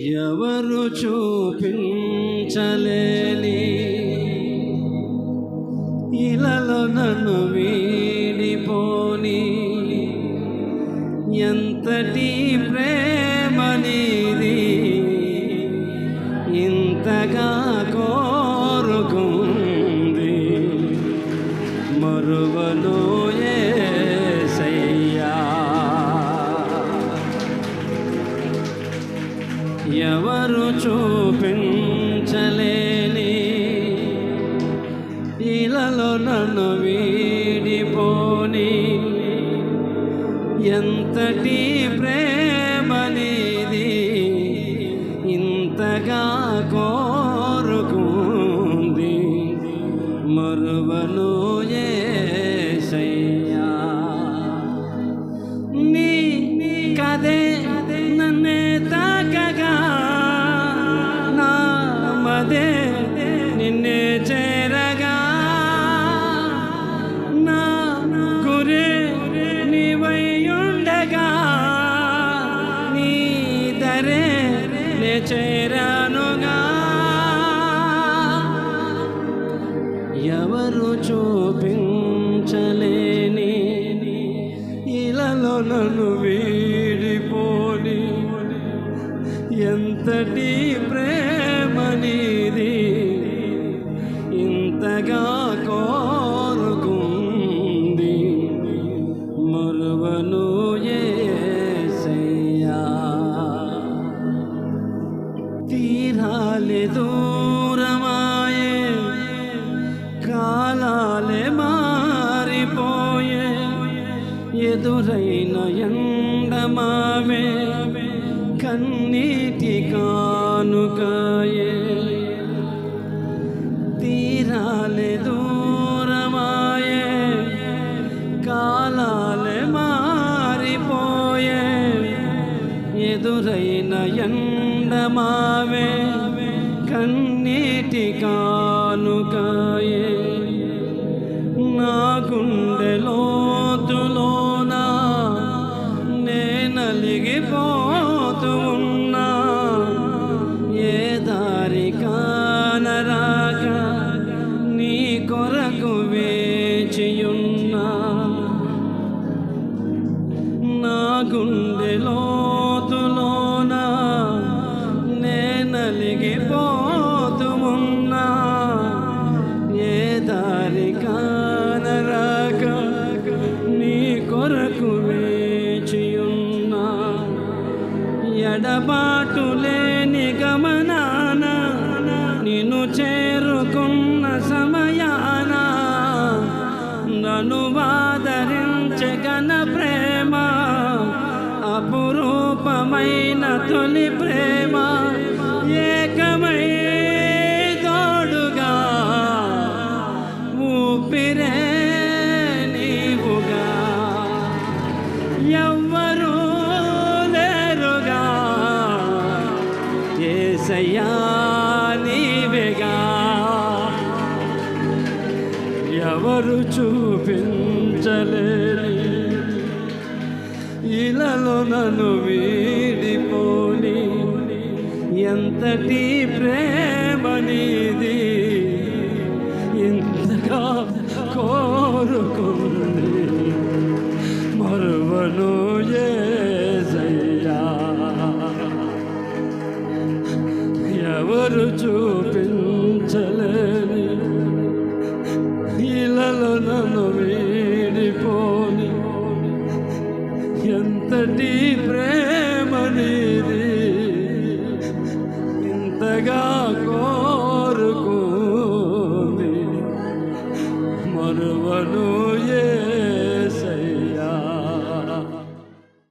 ఎవరు చూపించలేని ఇలలో నన్ను వీడిపోని. ఎంతటి ప్రేమ నీది? ఇంతగా కో ఎంతటి ప్రేమ నీది? ఇంతగా కో చేరానుగా. ఎవరు చూపించలేని ఇలలో నన్ను వీడిపోని. ఎంతటి ప్రేమ ఎదురైన ఎండమావే కన్నీటి కానుకాయే. తీరాలే దూరమాయే కాలాలే మారిపోయే. ఎదురైన ఎండమావే కన్నీటి కానుకాయే. నా గుండె లోతులోన? నే నలిగిపోతూ ఏ దారి కానరాక నీ కొరకు వేచియున్నా? ఎడబాటు లేని గమనాన నిన్ను చేరుకున్న సమయాన నన్ను వాదరించగన ప్రేమ అపురూపమైన తొలి ప్రేమ ఏకమై తోడుగా ఊపిరే నీవుగా. ఎవ్వరూ లేరుగా ఏసయ్యా నీవేగా. ఎవరు చూపించలేని ఇలాలో నన్ను వీడిపోని. ఎంతటి ప్రేమ నీది? ఇంతగా కోరుకుంది? మరువను యేసయ్యా ఎవరు చూపించలే? ఎంతటి ప్రేమ నీది? ఇంతగా